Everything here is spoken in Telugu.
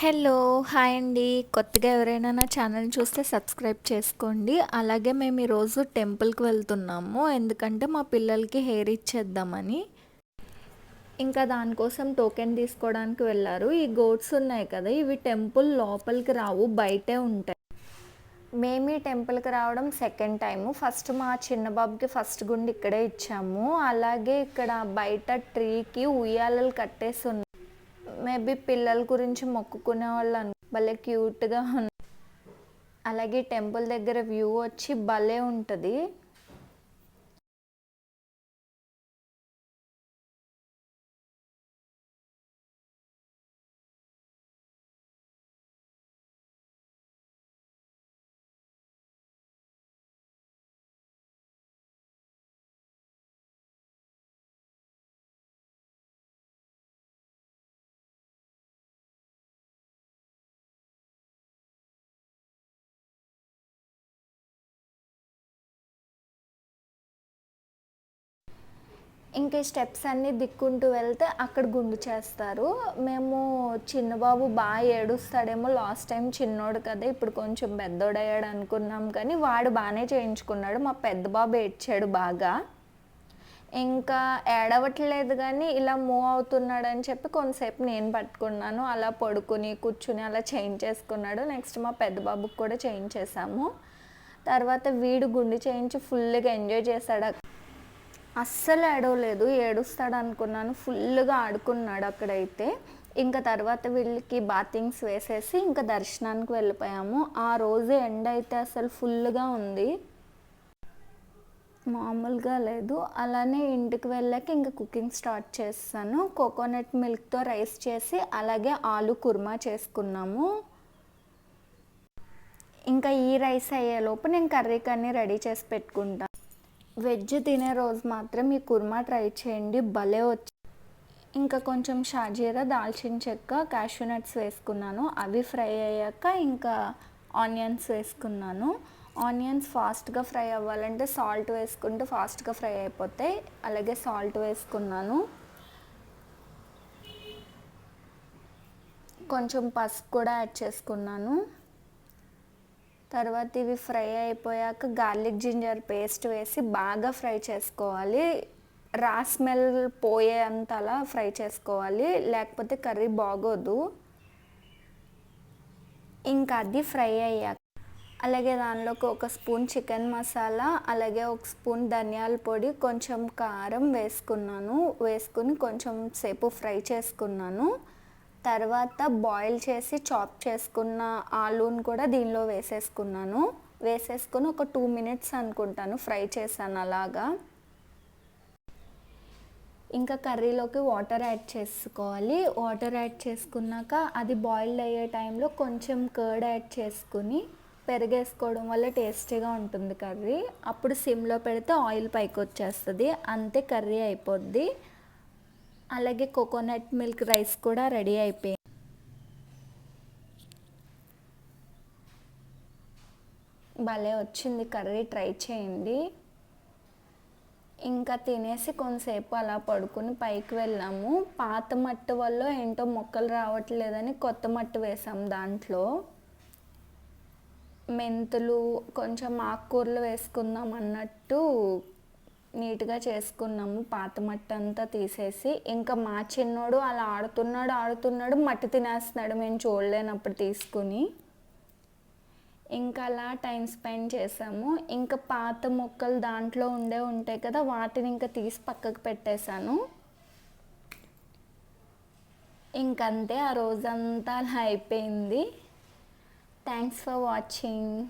హలో హాయ్ అండి. కొత్తగా ఎవరైనా నా ఛానల్ చూస్తే సబ్స్క్రైబ్ చేసుకోండి. అలాగే మేము ఈరోజు టెంపుల్కి వెళ్తున్నాము. ఎందుకంటే మా పిల్లలకి హెయిర్ ఇచ్చేద్దామని. ఇంకా దానికోసం టోకెన్ తీసుకోవడానికి వెళ్ళారు. ఈ గోట్స్ ఉన్నాయి కదా ఇవి టెంపుల్ లోపలికి రావు బయటే ఉంటాయి. మేము ఈ టెంపుల్కి రావడం సెకండ్ టైము. ఫస్ట్ మా చిన్న బాబుకి ఫస్ట్ గుండి ఇక్కడే ఇచ్చాము. అలాగే ఇక్కడ బయట ట్రీకి ఉయ్యాలలు కట్టేసి ఉన్నాయి మేబీ పిల్లల గురించి మొక్కుకునే వాళ్ళు అను భలే క్యూట్గా ఉంది అలాగే టెంపుల్ దగ్గర వ్యూ వచ్చి భలే ఉంటుంది. ఇంకా స్టెప్స్ అన్నీ దిక్కుంటూ వెళ్తే అక్కడ గుండు చేస్తారు. మేము చిన్నబాబు బాగా ఏడుస్తాడేమో లాస్ట్ టైం చిన్నోడు కదా ఇప్పుడు కొంచెం పెద్దోడయ్యాడు అనుకున్నాం కానీ వాడు బాగానే చేయించుకున్నాడు. మా పెద్ద బాబు ఏడ్చాడు బాగా. ఇంకా ఏడవట్లేదు కానీ ఇలా మూవ్ అవుతున్నాడు అని చెప్పి కొంతసేపు నేను పట్టుకున్నాను. అలా పడుకుని కూర్చుని అలా చేయించేసుకున్నాడు. నెక్స్ట్ మా పెద్ద బాబుకి కూడా చేయించేసాము. తర్వాత వీడు గుండు చేయించి ఫుల్గా ఎంజాయ్ చేశాడు. అస్సలు ఏడవలేదు ఏడుస్తాడు అనుకున్నాను ఫుల్గా ఆడుకున్నాడు అక్కడైతే. ఇంకా తర్వాత వీళ్ళకి బాతింగ్స్ వేసేసి ఇంకా దర్శనానికి వెళ్ళిపోయాము. ఆ రోజు ఎండ అయితే అసలు ఫుల్గా ఉంది. మామూలుగా లేదు. అలానే ఇంటికి వెళ్ళాక ఇంకా కుకింగ్ స్టార్ట్ చేస్తాను. కోకోనట్ మిల్క్తో రైస్ చేసి అలాగే ఆలు కుర్మా చేసుకున్నాము. ఇంకా ఈ రైస్ అయ్యేలోపు నేను కర్రీ అన్నీ రెడీ చేసి పెట్టుకుంటాను వెజ్ తినే రోజు మాత్రం ఈ కుర్మా ట్రై చేయండి భలే వచ్చి. ఇంకా కొంచెం షాజీరా దాల్చిన చెక్క క్యాష్యూ నట్స్ వేసుకున్నాను. అవి ఫ్రై అయ్యాక ఇంకా ఆనియన్స్ వేసుకున్నాను. ఆనియన్స్ ఫాస్ట్గా ఫ్రై అవ్వాలంటే సాల్ట్ వేసుకుంటే ఫాస్ట్గా ఫ్రై అయిపోతాయి. అలాగే సాల్ట్ వేసుకున్నాను. కొంచెం పసుపు కూడా యాడ్ చేసుకున్నాను. తర్వాత ఇవి ఫ్రై అయిపోయాక గార్లిక్ జింజర్ పేస్ట్ వేసి బాగా ఫ్రై చేసుకోవాలి. రా స్మెల్ పోయేంతలా ఫ్రై చేసుకోవాలి. లేకపోతే కర్రీ బాగోదు. ఇంకా అది ఫ్రై అయ్యాక అలాగే దానిలోకి ఒక స్పూన్ చికెన్ మసాలా అలాగే ఒక స్పూన్ ధనియాల పొడి కొంచెం కారం వేసుకున్నాను. వేసుకుని కొంచెం సేపు ఫ్రై చేసుకున్నాను. తర్వాత బాయిల్ చేసి చాప్ చేసుకున్న ఆలూని కూడా దీనిలో వేసేసుకున్నాను. వేసేసుకుని ఒక టూ మినిట్స్ అనుకుంటాను ఫ్రై చేశాను అలాగా. ఇంకా కర్రీలోకి వాటర్ యాడ్ చేసుకోవాలి. వాటర్ యాడ్ చేసుకున్నాక అది బాయిల్ అయ్యే టైంలో కొంచెం కర్డ్ యాడ్ చేసుకుని పెరిగేసుకోవడం వల్ల టేస్టీగా ఉంటుంది కర్రీ. అప్పుడు సిమ్లో పెడితే ఆయిల్ పైకి వచ్చేస్తుంది అంతే కర్రీ అయిపోద్ది. అలాగే కోకోనట్ మిల్క్ రైస్ కూడా రెడీ అయిపోయింది. భలే వచ్చింది కర్రీ ట్రై చేయండి. ఇంకా తినేసి కొంతసేపు అలా పడుకుని పైకి వెళ్ళాము. పాత మట్టి వల్ల ఏంటో మొక్కలు రావట్లేదని కొత్త మట్టి వేసాం దాంట్లో. మెంతులు కొంచెం ఆకుకూరలు వేసుకుందాం అన్నట్టు నీట్గా చేసుకున్నాము. పాత మట్టి అంతా తీసేసి ఇంకా మా చిన్నోడు అలా ఆడుతున్నాడు ఆడుతున్నాడు మట్టి తినేస్తున్నాడు మేము చూడలేనప్పుడు తీసుకుని. ఇంకా అలా టైం స్పెండ్ చేసాము. ఇంకా పాత మొక్కలు దాంట్లో ఉండే ఉంటాయి కదా వాటిని ఇంకా తీసి పక్కకు పెట్టేశాను. ఇంకంతే ఆ రోజంతా అలా అయిపోయింది. Thanks for watching